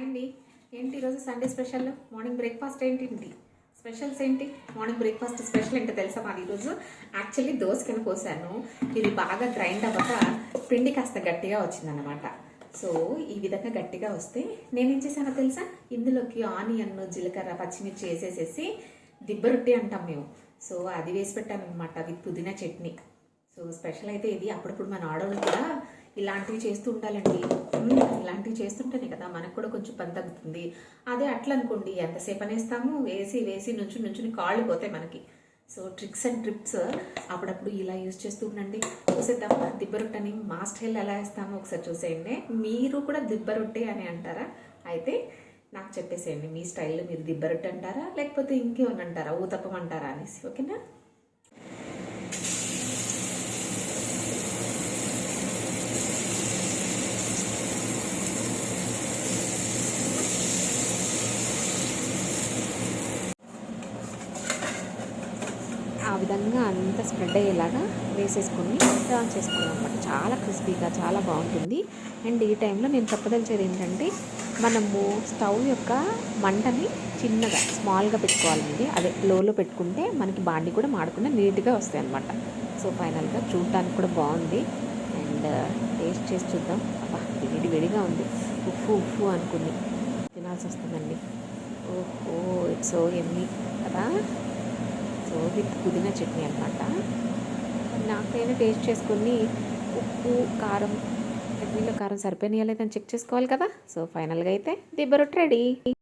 Hi అండి ఏంటి ఈరోజు సండే స్పెషల్ మార్నింగ్ బ్రేక్ఫాస్ట్ ఏంటి స్పెషల్స్ ఏంటి? మార్నింగ్ బ్రేక్ఫాస్ట్ స్పెషల్ ఏంటో తెలుసా మాది ఈరోజు? యాక్చువల్లీ దోసకను కోసాను. ఇది బాగా గ్రైండ్ అవ్వక పిండి కాస్త గట్టిగా వచ్చిందనమాట సో ఈ విధంగా గట్టిగా వస్తే నేనేం చేశానో తెలుసా? ఇందులోకి ఆనియన్ జీలకర్ర పచ్చిమిర్చి వేసేసేసి దిబ్బరొట్టి అంటాం మేము. సో అది వేసి పెట్టాను అనమాట విత్ పుదీనా చట్నీ. సో స్పెషల్ అయితే ఇది. అప్పుడప్పుడు మన ఆడవాళ్ళు కూడా ఇలాంటివి చేస్తూ ఉండాలండి. ఇలాంటివి చేస్తుంటేనే కదా మనకు కూడా కొంచెం పని తగ్గుతుంది. అదే అట్లా అనుకోండి ఎంతసేపు అనేస్తాము? వేసి వేసి నుంచి నుంచుని కాళ్ళు పోతాయి మనకి. సో ట్రిక్స్ అండ్ ట్రిప్స్ అప్పుడప్పుడు ఇలా యూజ్ చేస్తూ ఉండండి. చూసేద్దాం దిబ్బ రొట్టెని మా స్టైల్ ఎలా వేస్తామో ఒకసారి చూసేయండి. మీరు కూడా దిబ్బ రొట్టె అని అంటారా? అయితే నాకు చెప్పేసేయండి మీ స్టైల్లో మీరు దిబ్బ రొట్టె అంటారా? లేకపోతే ఇంకేమని అంటారా? ఊతప్పం అంటారా అనేసి ఓకేనా? ఆ విధంగా అంతా స్ప్రెడ్ అయ్యేలాగా వేసేసుకొని టర్న్ చేసుకున్నాం అనమాట చాలా క్రిస్పీగా చాలా బాగుంటుంది. అండ్ ఈ టైంలో నేను చెప్పదలిచేది ఏంటంటే మనము స్టవ్ యొక్క మంటని చిన్నగా స్మాల్గా పెట్టుకోవాలండి. అదే లోలో పెట్టుకుంటే మనకి బాండి కూడా మాడకుండా నీట్గా వస్తాయి అనమాట సో ఫైనల్గా చూడటానికి కూడా బాగుంది. అండ్ uh, టేస్ట్ చేసి చూద్దాం. అబ్బా వేడి వేడిగా ఉంది. ఉప్పు ఉప్పు అనుకుని తినాల్సి వస్తుందండి. ఓహో ఇట్స్ సో ఎమ్మి కదా? సో విత్ పుదీనా చట్నీ అనమాట నాకైనా టేస్ట్ చేసుకుని ఉప్పు కారం చట్నీలో కారం సరిపోయినాయా లేదని చెక్ చేసుకోవాలి కదా. సో ఫైనల్గా అయితే దిబ్బ రొట్టె రెడీ.